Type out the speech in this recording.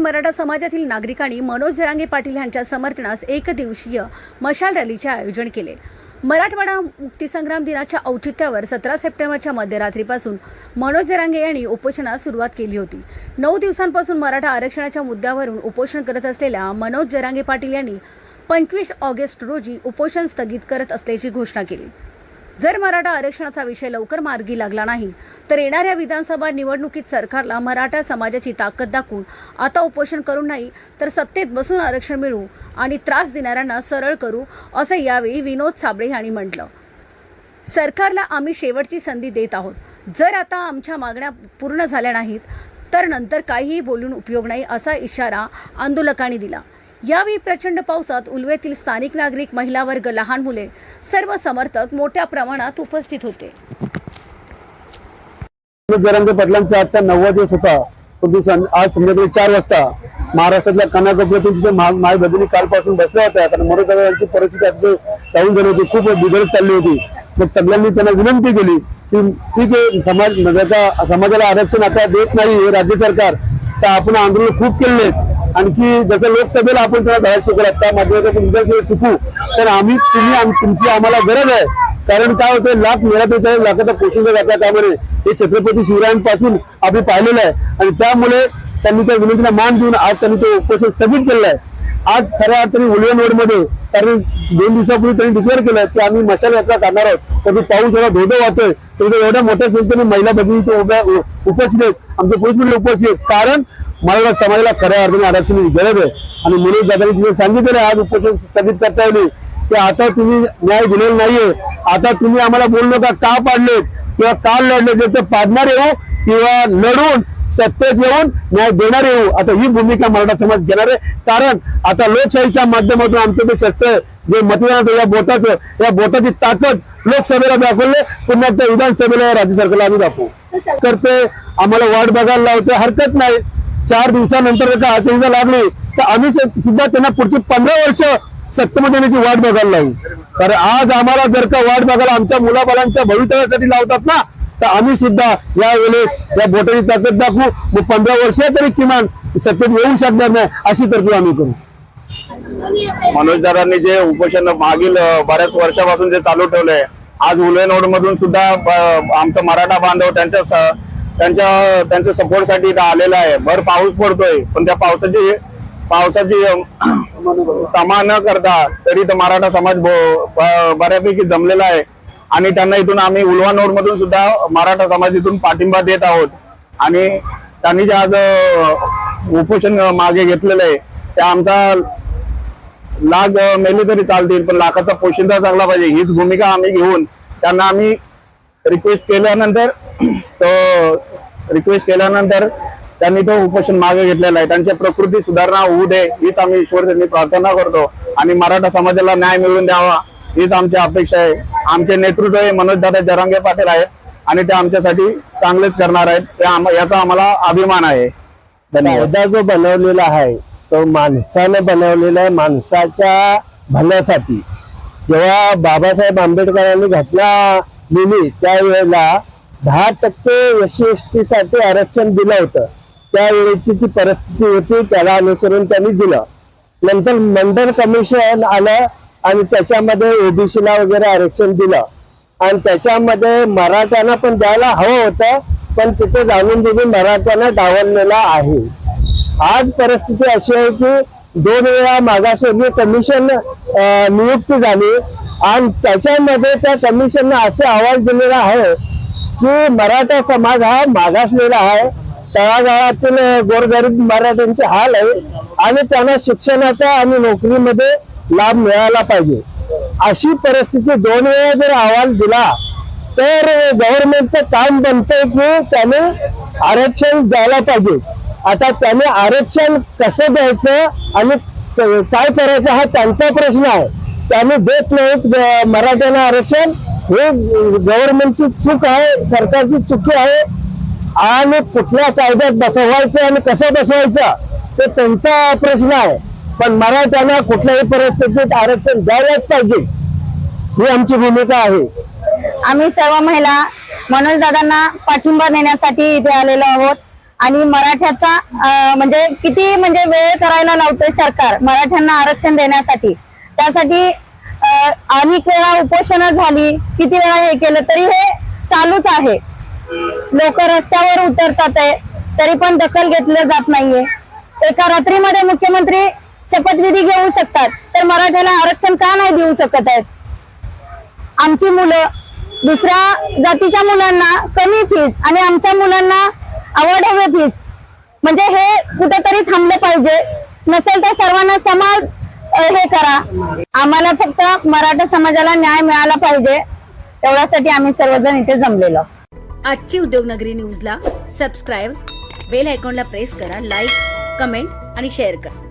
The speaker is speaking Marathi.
मराठा समाजातील नागरिकांनी मनोज जरांगे पाटील यांच्या समर्थनास एक दिवसीय मशाल रॅलीचे आयोजन केले. मराठवाडा मुक्तीसंग्राम दिनाच्या औचित्यावर सतरा सप्टेंबरच्या मध्यरात्रीपासून मनोज जरांगे यांनी उपोषणास सुरुवात केली होती. नऊ दिवसांपासून मराठा आरक्षणाच्या मुद्द्यावरून उपोषण करत असलेल्या मनोज जरांगे पाटील यांनी पंचवीस ऑगस्ट रोजी उपोषण स्थगित करत असल्याची घोषणा केली. जर मराठा आरक्षणाचा विषय लवकर मार्गी लागला नाही तर येणाऱ्या विधानसभा निवडणुकीत सरकारला मराठा समाजाची ताकद दाखवून आता उपोषण करू नाही तर सत्तेत बसून आरक्षण मिळवू आणि त्रास देणाऱ्यांना सरळ करू असं यावेळी विनोद साबळे यांनी म्हटलं. सरकारला आम्ही शेवटची संधी देत आहोत. जर आता आमच्या मागण्या पूर्ण झाल्या नाहीत तर नंतर काहीही बोलून उपयोग नाही असा इशारा आंदोलकांनी दिला. यावेळी प्रचंड पावसात उलवेतील स्थानिक नागरिक महिला वर्ग लहान मुले सर्व समर्थक मोठ्या प्रमाणात उपस्थित होते. जरंगे पाटलांचा आजचा नववा दिवस होता. परंतु आज संध्याकाळी चार वाजता महाराष्ट्रातल्या कानाकोपऱ्यातून तिथे माय भगिनी कालपासून बसल्या होत्या. कारण मनोज यांची परिस्थिती अतिशय डाऊन झाली होती. खूप बिघडत चालली होती. मग सगळ्यांनी त्यांना विनंती केली की ठीक आहे समाज म्हणजे समाजाला आरक्षण आता देत नाही हे राज्य सरकार. तर आपण आंदोलन खूप केले आहेत. आणखी जसं लोकसभेला आपण त्यांना धडा शिकवला त्या माध्यमातून विधानसभेत शिकू. तर आम्ही तुम्ही आम- तुमची आम्हाला गरज आहे. कारण काय होतं लाख मिळत होते लाखाचा पोषण जातात त्यामुळे हे छत्रपती शिवरायांपासून आम्ही पाहिलेलं आहे. आणि त्यामुळे त्यांनी त्या विनंतीला मान देऊन आज त्यांनी तो उपोषण स्थगित केलेला आहे. आज खऱ्या अर्थाने उलवे रोडमध्ये कारण दोन दिवसापूर्वी त्यांनी डिक्लेअर केलं की आम्ही मशाल यात्रा करणार आहोत. तर पाऊस एवढा धोधो वाहतोय. तर एवढ्या मोठ्या संख्येने महिला भगिनी उभ्या उपस्थित आहेत. आमचे पोलीस मंडळ उपस्थित आहेत. कारण मराठा समाजाला खऱ्या अर्थाने आरक्षणाची गरज आहे. आणि मनोज दादांनी तिथे सांगितलेलं आहे आज उपोषण स्थगित करता येईल. की आता तुम्ही न्याय दिलेला नाहीये. आता तुम्ही आम्हाला बोललो का पाडलेत? किंवा का लढले तर ते पाडणार येऊ किंवा लढून सत्तेत येऊन न्याय देणार येऊ. आता ही भूमिका मराठा समाज घेणार आहे. कारण आता लोकशाहीच्या माध्यमातून आमचं ते शस्त्र जे मतदानाचं या बोटाचं या बोटाची ताकद लोकसभेला दाखवले. पुन्हा त्या विधानसभेला राज्य सरकारला आम्ही दाखवू. करते. आम्हाला वाट बघायला लावते. हरकत नाही. चार दिवसानंतर जर का आचारसंहिता लागली तर आम्ही सुद्धा त्यांना पुढची पंधरा वर्ष सत्तेमध्ये येण्याची वाट बघायला लावू. कारण आज आम्हाला जर का वाट बघायला आमच्या मुलाबालांच्या भवितव्यासाठी लावतात ना तर आम्ही सुद्धा या वेळेस या बोटाची ताकद दाखवू. मग पंधरा वर्ष तरी किमान सत्तेत येऊ शकणार नाही अशी तरतूद आम्ही करू. मनोजदारांनी जे उपोषण मागील बऱ्याच वर्षापासून जे चालू ठेवलंय आज उलवेनोड मधून सुद्धा आमचा मराठा बांधव त्यांच्या त्यांच्या त्यांच्या सपोर्टसाठी इथं आलेला आहे. भर पाऊस पडतोय पण त्या पावसाची पावसाची तमा न करता तरी तर मराठा समाज बऱ्यापैकी जमलेला आहे. आणि त्यांना इथून आम्ही उलवानोड मधून सुद्धा मराठा समाज इथून पाठिंबा देत आहोत. आणि त्यांनी जे आज उपोषण मागे घेतलेलं आहे त्या आमचा लाग मेले तरी चालतील पण लाखाचा पोशिंदा चांगला पाहिजे. हीच भूमिका आम्ही घेऊन त्यांना आम्ही रिक्वेस्ट केल्यानंतर तो रिक्वेस्ट केल्यानंतर त्यांनी तो उपोषण मागे घेतलेला आहे. त्यांची प्रकृती सुधारणा होऊ दे हीच आम्ही ईश्वर त्यांनी प्रार्थना करतो. आणि मराठा समाजाला न्याय मिळवून द्यावा. हीच आमची अपेक्षा आहे. आमचे नेतृत्व हे मनोजदादा जरांगे पाटील आहेत आणि ते आमच्यासाठी चांगलेच करणार आहेत. ते आम- याचा आम्हाला अभिमान आहे. धन्यवाद. कायदा जो बनवलेला आहे तो माणसाने बनवलेला आहे माणसाच्या भल्यासाठी. जेव्हा बाबासाहेब आंबेडकरांनी घटना लिहिली त्यावेळेला दहा टक्के एस सी एस टी साठी आरक्षण दिलं होतं. त्यावेळेची ती परिस्थिती होती त्याला अनुसरून त्यांनी दिलं. नंतर मंडल कमिशन आलं आणि त्याच्यामध्ये ओबीसीला वगैरे आरक्षण दिलं. आणि त्याच्यामध्ये मराठ्यांना पण द्यायला हवं होतं पण तिथे जाणून दिली मराठ्यांना डावललेला आहे. आज परिस्थिती अशी आहे की दोन वेळा मागासवर्गीय कमिशन नियुक्ती झाली. आणि त्याच्यामध्ये त्या कमिशननं असे आवाज दिलेला आहे की मराठा समाज हा मागासलेला आहे. तळागाळातील गोरगरीब मराठ्यांचे हाल आहे. आणि त्यांना शिक्षणाचा आणि नोकरीमध्ये लाभ मिळाला पाहिजे. अशी परिस्थिती दोन वेळा जर अहवाल दिला तर गव्हर्नमेंटचं काम बनतंय की त्याने आरक्षण द्यायला पाहिजे. आता त्याने आरक्षण कसं द्यायचं आणि काय करायचं हा त्यांचा प्रश्न आहे. त्याने देत नाहीत ग- मराठ्यांना आरक्षण. हे गव्हर्नमेंटची चूक आहे सरकारची चुकी आहे. आणि कुठल्या कायद्यात बसवायचं आणि कसं बसवायचं ते त्यांचा प्रश्न आहे. पण मराठ्यांना कुठल्याही परिस्थितीत आरक्षण द्यायलाच पाहिजे ही आमची भूमिका आहे. आम्ही सर्व महिला मनोज दादांना पाठिंबा देण्यासाठी इथे आलेलो आहोत. आणि मराठ्याचा म्हणजे किती म्हणजे वेळ करायला लावतोय सरकार मराठ्यांना आरक्षण देण्यासाठी. त्यासाठी अनेक वेळा उपोषणं झाली. किती वेळा हे केलं तरी हे चालूच आहे. लोक रस्त्यावर उतरतात आहे. तरी पण दखल घेतलं जात नाहीये. एका रात्रीमध्ये मुख्यमंत्री शपथविधी घेऊ शकतात. तर मराठ्याला आरक्षण का नाही देऊ शकत आहेत? आमची मुलं दुसऱ्या जातीच्या मुलांना कमी फीज आणि आमच्या मुलांना आवडहवे फीज म्हणजे हे कुठेतरी थांबलं पाहिजे. नसेल तर सर्वांना समाज हे करा. आम्हाला फक्त मराठा समाजाला न्याय मिळाला पाहिजे. तेवढ्यासाठी आम्ही सर्वजण इथे जमलेलो. आजची उद्योगनगरी न्यूजला सबस्क्राईब बेल आयकॉनला प्रेस करा लाईक कमेंट आणि शेअर करा.